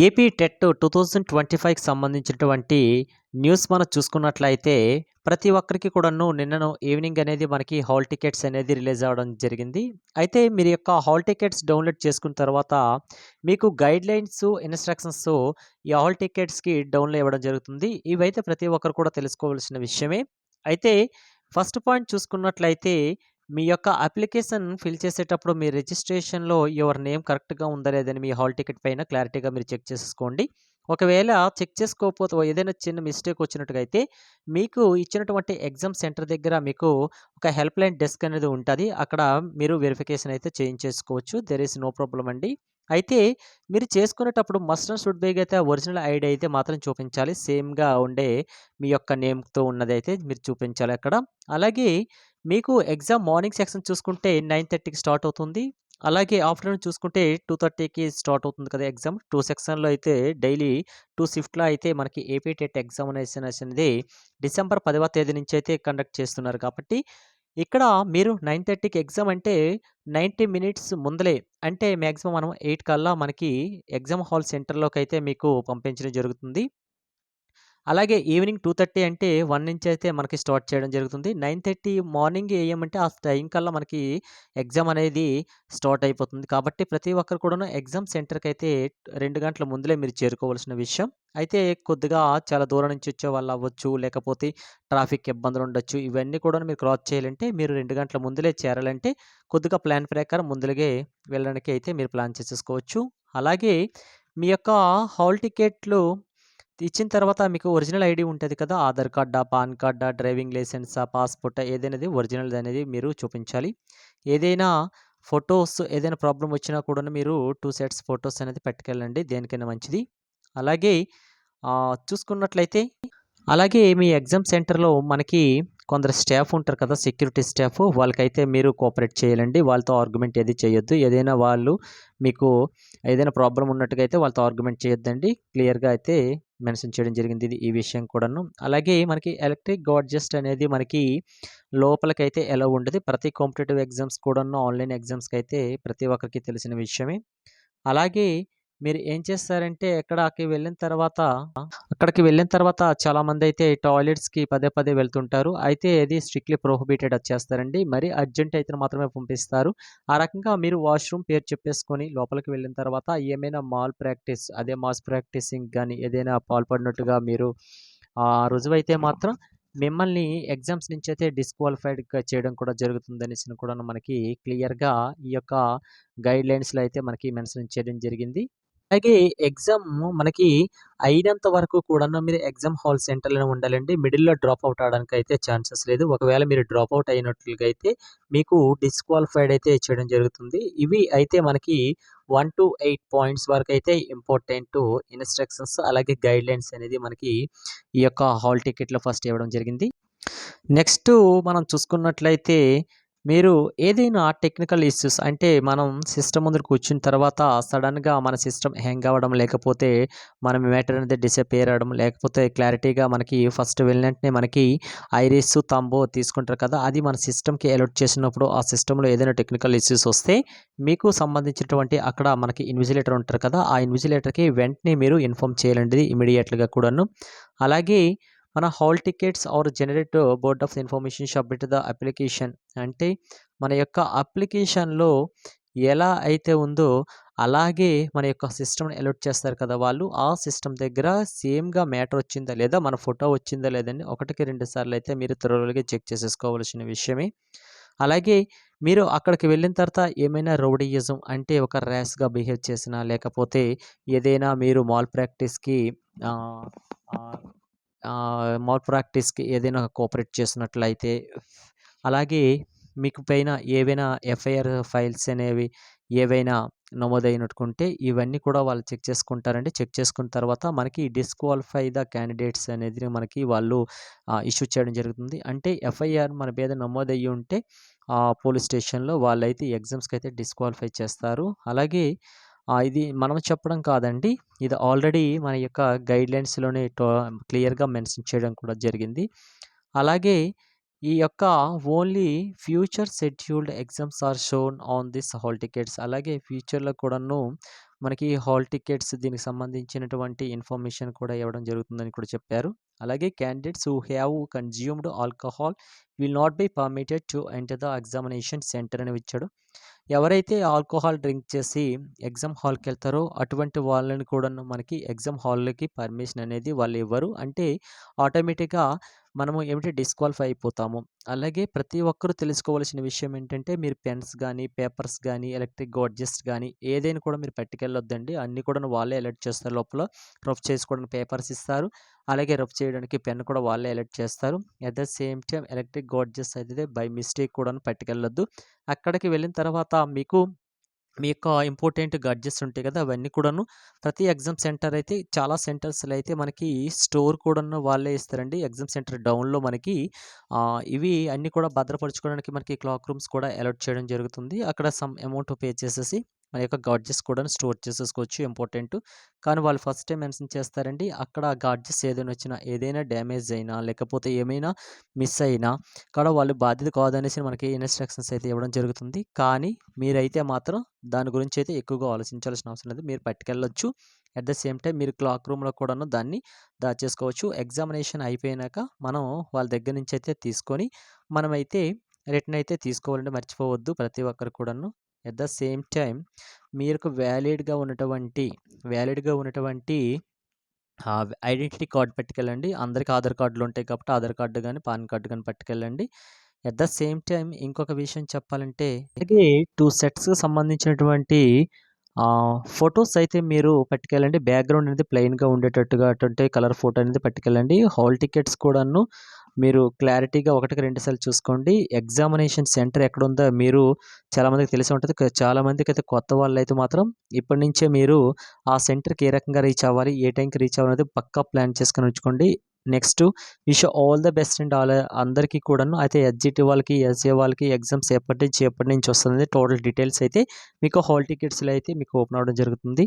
AP TET two thousand twenty ఫైవ్కి సంబంధించినటువంటి news మనం చూసుకున్నట్లయితే ప్రతి ఒక్కరికి కూడాను నిన్నను ఈవినింగ్ అనేది మనకి హాల్ టికెట్స్ అనేది రిలీజ్ అవ్వడం జరిగింది. అయితే మీరు యొక్క హాల్ టికెట్స్ డౌన్లోడ్ చేసుకున్న తర్వాత మీకు గైడ్ లైన్స్ ఇన్స్ట్రక్షన్స్ ఈ హాల్ టికెట్స్కి డౌన్లోడ్ ఇవ్వడం జరుగుతుంది. ఇవైతే ప్రతి ఒక్కరు కూడా తెలుసుకోవాల్సిన విషయమే. అయితే ఫస్ట్ పాయింట్ చూసుకున్నట్లయితే మీ యొక్క అప్లికేషన్ ఫిల్ చేసేటప్పుడు మీ రిజిస్ట్రేషన్‌లో యువర్ నేమ్ కరెక్ట్‌గా ఉందా లేదని మీ హాల్ టికెట్ పైన క్లారిటీగా మీరు చెక్ చేసుకోండి ఒకవేళ చెక్ చేసుకోకపోతే ఏదైనా చిన్న మిస్టేక్ వచ్చినట్టుగా అయితే మీకు ఇచ్చినటువంటి ఎగ్జామ్ సెంటర్ దగ్గర మీకు ఒక హెల్ప్ లైన్ డెస్క్ అనేది ఉంటుంది అక్కడ మీరు వెరిఫికేషన్ అయితే చేయించేసుకోవచ్చు. దెర్ ఈస్ నో ప్రాబ్లమ్ అండి. అయితే మీరు చేసుకునేటప్పుడు మస్ట్ అండ్ షుడ్ బేగ్ అయితే ఒరిజినల్ ఐడి అయితే మాత్రం చూపించాలి. సేమ్‌గా ఉండే మీ యొక్క నేమ్‌తో ఉన్నదైతే మీరు చూపించాలి అక్కడ. అలాగే మీకు ఎగ్జామ్ మార్నింగ్ సెక్షన్ చూసుకుంటే 9:30కి స్టార్ట్ అవుతుంది. అలాగే ఆఫ్టర్‌నూన్ చూసుకుంటే 2:30కి స్టార్ట్ అవుతుంది కదా ఎగ్జామ్. టూ సెక్షన్‌లో అయితే డైలీ టూ షిఫ్ట్‌లో అయితే మనకి ఏపీ టెట్ ఎగ్జామినేషన్ అనేది డిసెంబర్ పదవ తేదీ నుంచి అయితే కండక్ట్ చేస్తున్నారు కాబట్టి ఇక్కడ మీరు 9:30కి ఎగ్జామ్ అంటే 90 మినిట్స్ ముందలే అంటే మ్యాక్సిమం మనం ఎయిట్ కల్లా మనకి ఎగ్జామ్ హాల్ సెంటర్లోకి అయితే మీకు పంపించడం జరుగుతుంది. అలాగే ఈవినింగ్ 2:30 అంటే వన్ నుంచి అయితే మనకి స్టార్ట్ చేయడం జరుగుతుంది. 9:30 మార్నింగ్ ఏమంటే ఆ టైం కల్లా మనకి ఎగ్జామ్ అనేది స్టార్ట్ అయిపోతుంది. కాబట్టి ప్రతి ఒక్కరు కూడాను ఎగ్జామ్ సెంటర్కి అయితే రెండు గంటల ముందులే మీరు చేరుకోవాల్సిన విషయం. అయితే కొద్దిగా చాలా దూరం నుంచి వచ్చే వాళ్ళు అవ్వచ్చు, లేకపోతే ట్రాఫిక్ ఇబ్బందులు ఉండొచ్చు. ఇవన్నీ కూడా మీరు క్రాస్ చేయాలంటే మీరు రెండు గంటల ముందులే చేరాలంటే కొద్దిగా ప్లాన్ ప్రకారం ముందులగే వెళ్ళడానికి అయితే మీరు ప్లాన్ చేసేసుకోవచ్చు. అలాగే మీ యొక్క హాల్ టికెట్లు ఇచ్చిన తర్వాత మీకు ఒరిజినల్ ఐడి ఉంటుంది కదా! ఆధార్ కార్డా, పాన్ కార్డా, డ్రైవింగ్ లైసెన్సా, పాస్‌పోర్టా ఏదైనది ఒరిజినల్ అనేది మీరు చూపించాలి. ఏదైనా ఫోటోస్ ఏదైనా ప్రాబ్లం వచ్చినా కూడా మీరు టూ సెట్స్ ఫొటోస్ అనేది పెట్టుకెళ్ళండి దేనికైనా మంచిది. అలాగే చూసుకున్నట్లయితే అలాగే మీ ఎగ్జామ్ సెంటర్‌లో మనకి కొందరు స్టాఫ్ ఉంటారు కదా! సెక్యూరిటీ స్టాఫ్ వాళ్ళకైతే మీరు కోఆపరేట్ చేయాలండి. వాళ్ళతో ఆర్గ్యుమెంట్ ఏది చేయొద్దు. ఏదైనా వాళ్ళు మీకు ఏదైనా ప్రాబ్లం ఉన్నట్టుగా అయితే వాళ్ళతో ఆర్గ్యుమెంట్ చేయొద్దండి. క్లియర్‌గా అయితే మెన్షన్ చేయడం జరిగింది ఇది ఈ విషయం కూడాను. అలాగే మనకి ఎలక్ట్రిక్ గాడ్జెస్ట్ అనేది మనకి లోపలికైతే ఎలా ఉండదు. ప్రతి కాంపిటేటివ్ ఎగ్జామ్స్ కూడాను ఆన్‌లైన్ ఎగ్జామ్స్కి అయితే ప్రతి ఒక్కరికి తెలిసిన విషయమే. అలాగే మీరు ఏం చేస్తారంటే అక్కడికి వెళ్ళిన తర్వాత అక్కడికి వెళ్ళిన తర్వాత చాలా మంది అయితే టాయిలెట్స్‌కి పదే పదే వెళ్తుంటారు. అయితే అది స్ట్రిక్ట్‌లీ ప్రోహిబిటెడ్ వచ్చేస్తారండి మరి అర్జెంట్ అయితే మాత్రమే పంపిస్తారు. ఆ రకంగా మీరు వాష్‌రూమ్ పేరు చెప్పేసుకొని లోపలికి వెళ్ళిన తర్వాత ఏమైనా మాల్ ప్రాక్టీస్ అదే మాస్ ప్రాక్టీసింగ్ కానీ ఏదైనా పాల్పడినట్టుగా మీరు ఆ రుజువైతే మాత్రం మిమ్మల్ని ఎగ్జామ్స్ నుంచి అయితే డిస్‌క్వాలిఫైడ్‌గా చేయడం కూడా జరుగుతుందనేసి కూడా మనకి క్లియర్‌గా ఈ యొక్క గైడ్‌లైన్స్‌లో అయితే మనకి మెన్షన్ చేయడం జరిగింది. అలాగే ఎగ్జామ్ మనకి అయినంత వరకు కూడాను మీరు ఎగ్జామ్ హాల్ సెంటర్‌లోనే ఉండాలండి. మిడిల్‌లో డ్రాప్ అవుట్ అవ్వడానికి అయితే ఛాన్సెస్ లేదు. ఒకవేళ మీరు డ్రాప్ అవుట్ అయినట్లుగా అయితే మీకు డిస్‌క్వాలిఫైడ్ అయితే చేయడం జరుగుతుంది. ఇవి అయితే మనకి 1-8 పాయింట్స్ వరకు అయితే ఇంపార్టెంట్ ఇన్‌స్ట్రక్షన్స్ అలాగే గైడ్‌లైన్స్ అనేది మనకి ఈ యొక్క హాల్ టికెట్‌లో ఫస్ట్ ఇవ్వడం జరిగింది. నెక్స్ట్ మనం చూసుకున్నట్లయితే మీరు ఏదైనా టెక్నికల్ ఇష్యూస్ అంటే మనం సిస్టమ్ ముందు కూర్చున్న తర్వాత సడన్గా మన సిస్టమ్ హ్యాంగ్ అవ్వడం, లేకపోతే మన మ్యాటర్ అనేది డిసపేర్ అవ్వడం, లేకపోతే క్లారిటీగా మనకి ఫస్ట్ వెళ్ళినట్టునే మనకి ఐరిస్, తంబో తీసుకుంటారు కదా! అది మన సిస్టమ్‌కి అలర్ట్ చేసినప్పుడు ఆ సిస్టంలో ఏదైనా టెక్నికల్ ఇష్యూస్ వస్తే మీకు సంబంధించినటువంటి అక్కడ మనకి ఇన్విజిలేటర్ ఉంటారు కదా! ఆ ఇన్విజిలేటర్‌కి వెంటనే మీరు ఇన్ఫార్మ్ చేయాలండి ఇమీడియట్గా కూడాను. అలాగే మన hall tickets are generate board of information submit the application అంటే మన యొక్క అప్లికేషన్‌లో ఎలా అయితే ఉందో అలాగే మన యొక్క సిస్టమ్‌ని అలర్ట్ చేస్తారు కదా! వాళ్ళు ఆ సిస్టమ్ దగ్గర సేమ్‌గా మ్యాటర్ వచ్చిందా లేదా మన ఫోటో వచ్చిందా లేదని ఒకటికి రెండు సార్లు అయితే మీరు త్వరలోగా చెక్ చేసేసుకోవాల్సిన విషయమే. అలాగే మీరు అక్కడికి వెళ్ళిన తర్వాత ఏమైనా రౌడీయిజం అంటే ఒక ర్యాష్‌గా బిహేవ్ చేసినా లేకపోతే ఏదైనా మీరు మాల్ ప్రాక్టీస్‌కి ఆహ్, ప్రాక్టీస్‌కి ఏదైనా కోఆపరేట్ చేసినట్లయితే అలాగే మీకు పైన ఏవైనా ఎఫ్ఐఆర్ ఫైల్స్ అనేవి ఏవైనా నమోదైనట్టుకుంటే ఇవన్నీ కూడా వాళ్ళు చెక్ చేసుకుంటారండి. చెక్ చేసుకున్న తర్వాత మనకి డిస్‌క్వాలిఫై ద క్యాండిడేట్స్ అనేది మనకి వాళ్ళు ఇష్యూ చేయడం జరుగుతుంది. అంటే ఎఫ్ఐఆర్ మన మీద నమోదయ్యి ఉంటే పోలీస్ స్టేషన్‌లో వాళ్ళైతే అయితే డిస్‌క్వాలిఫై చేస్తారు. అలాగే ఇది మనం చెప్పడం కాదండి. ఇది ఆల్రెడీ మన యొక్క గైడ్‌లైన్స్‌లోనే టో క్లియర్‌గా మెన్షన్ చేయడం కూడా జరిగింది. అలాగే ఈ యొక్క only future scheduled exams are shown on this hall tickets అలాగే ఫ్యూచర్‌లో కూడాను మనకి హాల్ టికెట్స్ దీనికి సంబంధించినటువంటి ఇన్ఫర్మేషన్ కూడా ఇవ్వడం జరుగుతుందని కూడా చెప్పారు. అలాగే candidates who have consumed alcohol will not be permitted to enter the examination centre అని ఇచ్చాడు. ఎవరైతే ఆల్కహాల్ డ్రింక్ చేసి ఎగ్జామ్ హాల్కి వెళ్తారో అటువంటి వాళ్ళని కూడా మనకి ఎగ్జామ్ హాల్‌లోకి పర్మిషన్ అనేది వాళ్ళు ఇవ్వరు. అంటే ఆటోమేటిక్‌గా మనము ఏమిటి డిస్‌క్వాలిఫై అయిపోతాము. అలాగే ప్రతి ఒక్కరూ తెలుసుకోవాల్సిన విషయం ఏంటంటే మీరు పెన్స్ కానీ పేపర్స్ కానీ ఎలక్ట్రిక్ గాడ్జెట్స్ కానీ ఏదైనా కూడా మీరు పట్టుకెళ్ళొద్దండి. అన్నీ కూడా వాళ్ళే అలర్ట్ చేస్తారు లోపల. రఫ్ చేసుకోవడానికి పేపర్స్ ఇస్తారు. అలాగే రఫ్ చేయడానికి పెన్ కూడా వాళ్ళే అలర్ట్ చేస్తారు. At the same time electric gadgets అయితే బై మిస్టేక్ కూడా పట్టుకెళ్ళొద్దు. అక్కడికి వెళ్ళిన తర్వాత మీకు మీ యొక్క ఇంపార్టెంట్ గడ్జెస్ ఉంటాయి కదా! అవన్నీ కూడాను ప్రతి ఎగ్జామ్ సెంటర్ అయితే చాలా సెంటర్స్‌లో అయితే మనకి స్టోర్ కూడాను వాళ్ళే ఇస్తారండి. ఎగ్జామ్ సెంటర్ డౌన్‌లో మనకి ఇవి అన్నీ కూడా భద్రపరచుకోవడానికి మనకి క్లాక్ రూమ్స్ కూడా అలర్ట్ చేయడం జరుగుతుంది. అక్కడ సమ్ అమౌంట్ పే చేసేసి మన యొక్క గాడ్జెస్ కూడాను స్టోర్ చేసేసుకోవచ్చు ఇంపార్టెంట్. కానీ వాళ్ళు ఫస్ట్ టైం మెన్షన్ చేస్తారండి. అక్కడ గాడ్జెస్ ఏదైనా వచ్చినా, ఏదైనా డ్యామేజ్ అయినా, లేకపోతే ఏమైనా మిస్ అయినా అక్కడ వాళ్ళు బాధ్యత కాదనేసి మనకి ఇన్‌స్ట్రక్షన్స్ అయితే ఇవ్వడం జరుగుతుంది. కానీ మీరైతే మాత్రం దాని గురించి అయితే ఎక్కువగా ఆలోచించాల్సిన అవసరం లేదు. మీరు పట్టుకెళ్ళొచ్చు. అట్ ద సేమ్ టైం మీరు క్లాక్ రూమ్‌లో కూడాను దాన్ని దాచేసుకోవచ్చు. ఎగ్జామినేషన్ అయిపోయినాక మనం వాళ్ళ దగ్గర నుంచి అయితే తీసుకొని మనమైతే రిటర్న్ అయితే తీసుకోవాలండి. మర్చిపోవద్దు ప్రతి ఒక్కరు కూడాను. ఎట్ ద సేమ్ టైం మీకు వ్యాలిడ్‌గా ఉన్నటువంటి వ్యాలిడ్‌గా ఉన్నటువంటి ఐడెంటిటీ కార్డ్ పట్టుకెళ్ళండి. అందరికి ఆధార్ కార్డులు ఉంటాయి కాబట్టి ఆధార్ కార్డు కానీ పాన్ కార్డు కానీ పట్టుకెళ్ళండి. ఎట్ ద సేమ్ టైం ఇంకొక విషయం చెప్పాలంటే అలాగే టూ సెట్స్‌కి సంబంధించినటువంటి ఫొటోస్ అయితే మీరు పట్టుకెళ్ళండి. బ్యాక్‌గ్రౌండ్ అనేది ప్లెయిన్‌గా ఉండేటట్టుగా అటువంటి కలర్ ఫోటో అనేది పట్టుకెళ్ళండి. హాల్ టికెట్స్ కూడాను మీరు క్లారిటీగా ఒకటికి రెండు సార్లు చూసుకోండి. ఎగ్జామినేషన్ సెంటర్ ఎక్కడుందో మీరు చాలామందికి తెలిసే ఉంటుంది చాలామందికి అయితే కొత్త వాళ్ళు అయితే మాత్రం ఇప్పటి నుంచే మీరు ఆ సెంటర్‌కి ఏ రకంగా రీచ్ అవ్వాలి, ఏ టైంకి రీచ్ అవ్వాలనేది పక్కా ప్లాన్ చేసుకొని ఉంచుకోండి. Next wish all the best and all అందరికీ కూడాను. అయితే ఎస్‌జిటి వాళ్ళకి, ఎస్‌ఏ వాళ్ళకి ఎగ్జామ్స్ ఎప్పటి నుంచి, ఎప్పటి నుంచి వస్తుంది టోటల్ డీటెయిల్స్ అయితే మీకు హాల్ టికెట్స్‌లో అయితే మీకు ఓపెన్ అవ్వడం జరుగుతుంది.